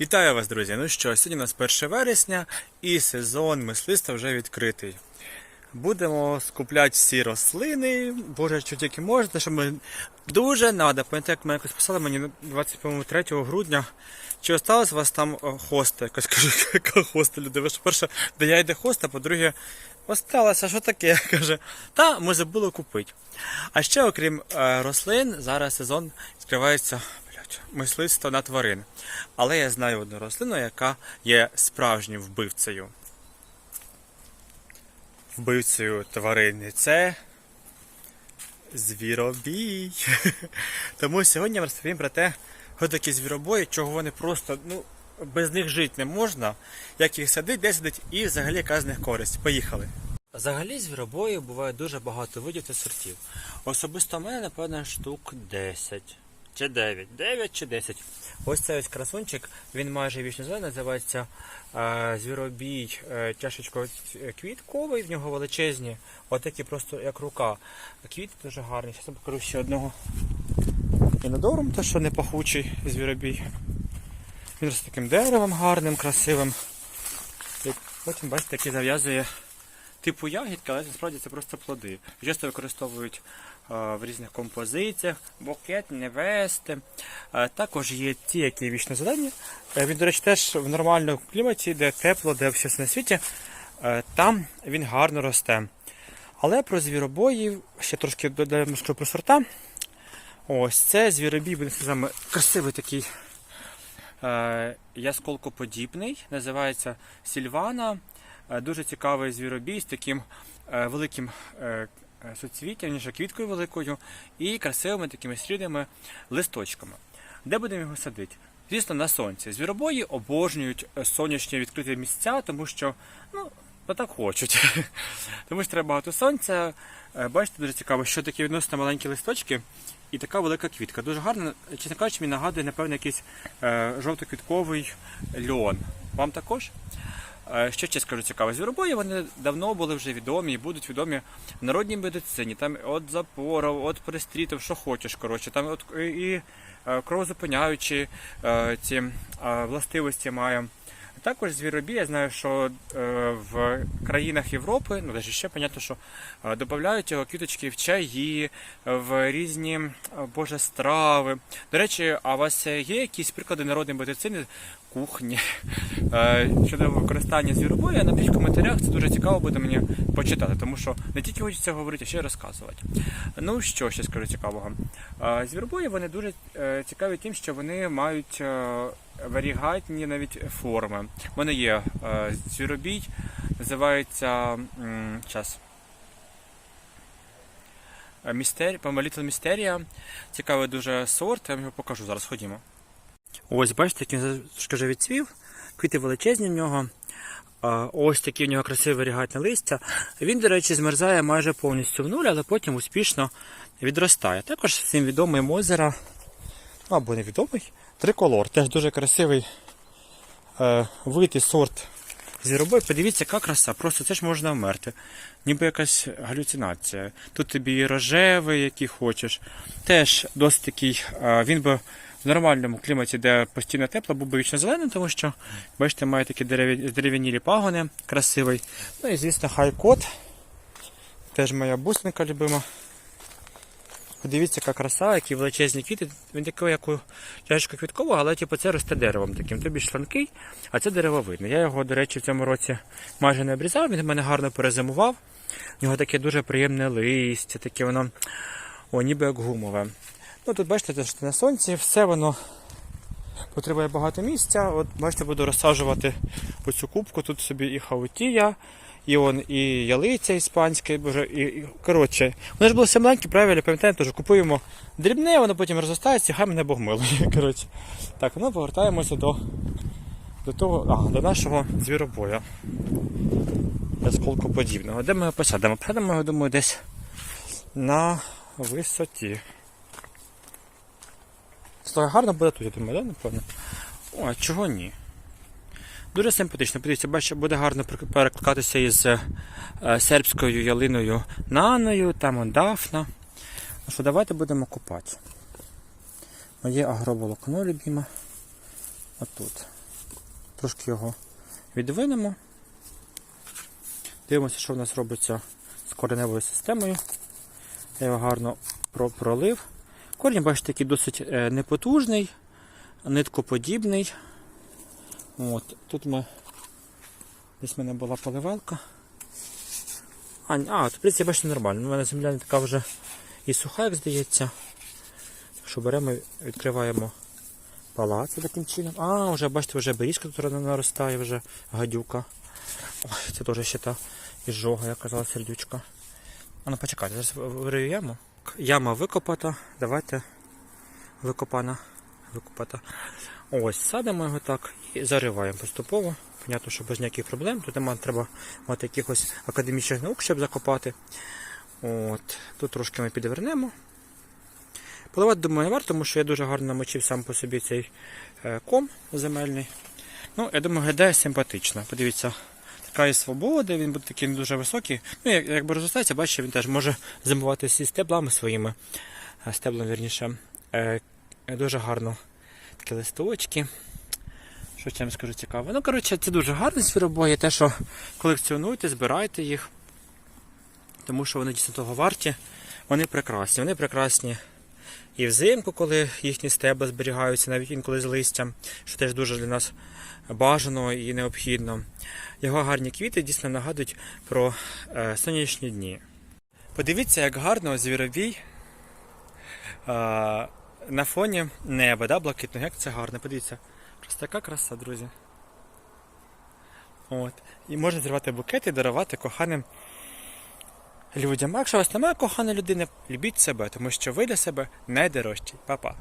Вітаю вас, друзі! Ну що, сьогодні у нас 1 вересня і сезон мисливства вже відкритий. Будемо скупляти всі рослини, боже, що тільки можете, що ми дуже надо. Пам'ятаєте, як ми якось писали мені 23 грудня. Чи осталось у вас там о, хоста? Якось кажу, яка хоста, люди? Ви ж перше, де я йде хоста, по-друге, осталося, що таке? Каже, та ми забули купити. А ще, окрім е, рослин, зараз сезон відкривається блядь, мисливство на тварин. Але я знаю одну рослину, яка є справжнім вбивцею. Вбивцею тварини це звіробій. Тому сьогодні я розповім про те, що такі звіробої, чого вони просто, ну, без них жити не можна, як їх садить, де сидить і взагалі яка з них користь. Поїхали. Взагалі звіробоїв буває дуже багато видів та сортів. Особисто в мене, напевно, штук 10. Чи 9. 9 чи 10. Ось цей ось красунчик, він майже вічно зелений, називається е, звіробій е, чашечко квітковий, в нього величезні, отакі просто як рука. Квіти дуже гарні. Зараз я покажу ще одного інодорум, те, що не пахучий звіробій. Він з таким деревом гарним, красивим. І потім, бачите, який зав'язує типу ягідки, але насправді це просто плоди. Часто використовують е, в різних композиціях, букет, невести. Е, також є ті, які вічно зелені. Е, він, до речі, теж в нормальному кліматі, де тепло, де все на світі, там він гарно росте. Але про звіробоїв ще трошки додаємо про сорта. Ось це звіробій, він саме красивий такий е, ясколкоподібний, називається Сільвана. Е, Дуже цікавий звіробій з таким е, великим е, е, ніж квіткою великою, і красивими такими срібними листочками. Де будемо його садити? Звісно, на сонці. Звіробої обожнюють сонячні відкриті місця, тому що ну, бо так хочуть. тому що треба багато сонця. Бачите, дуже цікаво, що такі відносно маленькі листочки і така велика квітка. Дуже гарно, чесно кажучи, мені нагадує, напевно, якийсь жовтоквітковий льон. Вам також? Е, Що ще скажу цікаво, звіробої вони давно були вже відомі і будуть відомі в народній медицині. Там от запоров, от пристрітів, що хочеш. Коротше, там от і, е, кровозупиняючі е, ці властивості має. Також звіробій, я знаю, що в країнах Європи, ну навіть ще понятно, що додають його квіточки в чаї, в різні боже страви. До речі, а у вас є якісь приклади народної медицини кухні е, щодо використання звіробою? Напишіть в коментарях, це дуже цікаво буде мені почитати, тому що не тільки хочеться говорити, а ще й розказувати. Ну що ще скажу цікавого? Е, Звіробої вони дуже е, цікаві тим, що вони мають варігатні навіть форми. У мене є звіробій, називається час. Містер... Little Містерія. Цікавий дуже сорт, я вам його покажу, зараз ходімо. Ось, бачите, як він скаже відцвів, квіти величезні в нього. Ось такі в нього красиве варігатне листя. Він, до речі, змерзає майже повністю в нуль, але потім успішно відростає. Також всім відомий озера, ну, або невідомий, триколор. Теж дуже красивий е, і сорт зіробой. Подивіться, яка краса. Просто це ж можна вмерти. Ніби якась галюцинація. Тут тобі і рожевий, який хочеш. Теж досить такий, е, він би в нормальному кліматі, де постійно тепло, був би вічно зелений, тому що, бачите, має такі дерев'янілі пагони, красивий. Ну і звісно, хайкот. Теж моя бусинка любима. Подивіться, яка краса, які величезні квіти. Він такий, як у чашечка квіткова, але типу, це росте деревом таким. Тобі шланкий, а це деревовидне. Я його, до речі, в цьому році майже не обрізав, він мене гарно перезимував. У нього таке дуже приємне листя, таке воно о, ніби як гумове. Ну тут бачите, те, що на сонці, все воно потребує багато місця. От бачите, буду розсаджувати оцю кубку. Тут собі і хаутія, і он, і ялиця іспанська, боже, і, і коротше. Вони ж були все маленькі, правильно, пам'ятаєте, теж купуємо дрібне, воно потім розростається, хай мене Бог милує. Коротше. Так, ну повертаємося до, до того, а, до нашого звіробоя. Осколкоподібного. Де ми його посадимо? Посадимо його, думаю, десь на висоті. Гарно буде тут, я думаю, да, напевно? О, а чого ні? Дуже симпатично. Подивіться, бачите, буде гарно перекликатися із е, сербською ялиною наною, там он дафна. Ну що, давайте будемо купати. Моє агроволокно любиме. Отут. Трошки його відвинемо. Дивимося, що в нас робиться з кореневою системою. Я його гарно про- пролив. Корінь, бачите, такий досить е, непотужний, ниткоподібний. От, тут ми. Десь в мене була поливалка. А, а, тут, принципі, бачите, нормально. У мене земля не така вже і суха, як здається. Що беремо, відкриваємо палац таким чином. А, вже бачите, вже берізка тут наростає, вже гадюка. Ой, це теж ще та іжога, як казала сердючка. А ну почекайте, зараз вирию. Яма викопата. Давайте викопана. Викопата. Ось, садимо його так і зариваємо поступово. Понятно, що без ніяких проблем. Тут немає, треба мати якихось академічних наук, щоб закопати. От, тут трошки ми підвернемо. Поливати, думаю, не варто, тому що я дуже гарно намочив сам по собі цей е, ком земельний. Ну, я думаю, глядає симпатично. Подивіться, така і свобода, він буде такий не дуже високий. Ну, як, якби розростається, бачите, він теж може зимувати зі стеблами своїми. Стеблом, вірніше. Е, дуже гарно такі листочки. Що ще вам скажу цікаво? Ну, коротше, це дуже гарний звіробої, те, що колекціонуйте, збирайте їх, тому що вони дійсно того варті. Вони прекрасні. Вони прекрасні і взимку, коли їхні стебла зберігаються, навіть інколи з листям, що теж дуже для нас бажано і необхідно. Його гарні квіти дійсно нагадують про е, сонячні дні. Подивіться, як гарно звіробій е, на фоні неба, да, блакитного, як це гарно. Подивіться, просто така краса, друзі. От. І можна зривати букети і дарувати коханим людям. Якщо вас немає коханої людини, любіть себе, тому що ви для себе найдорожчий. Па-па.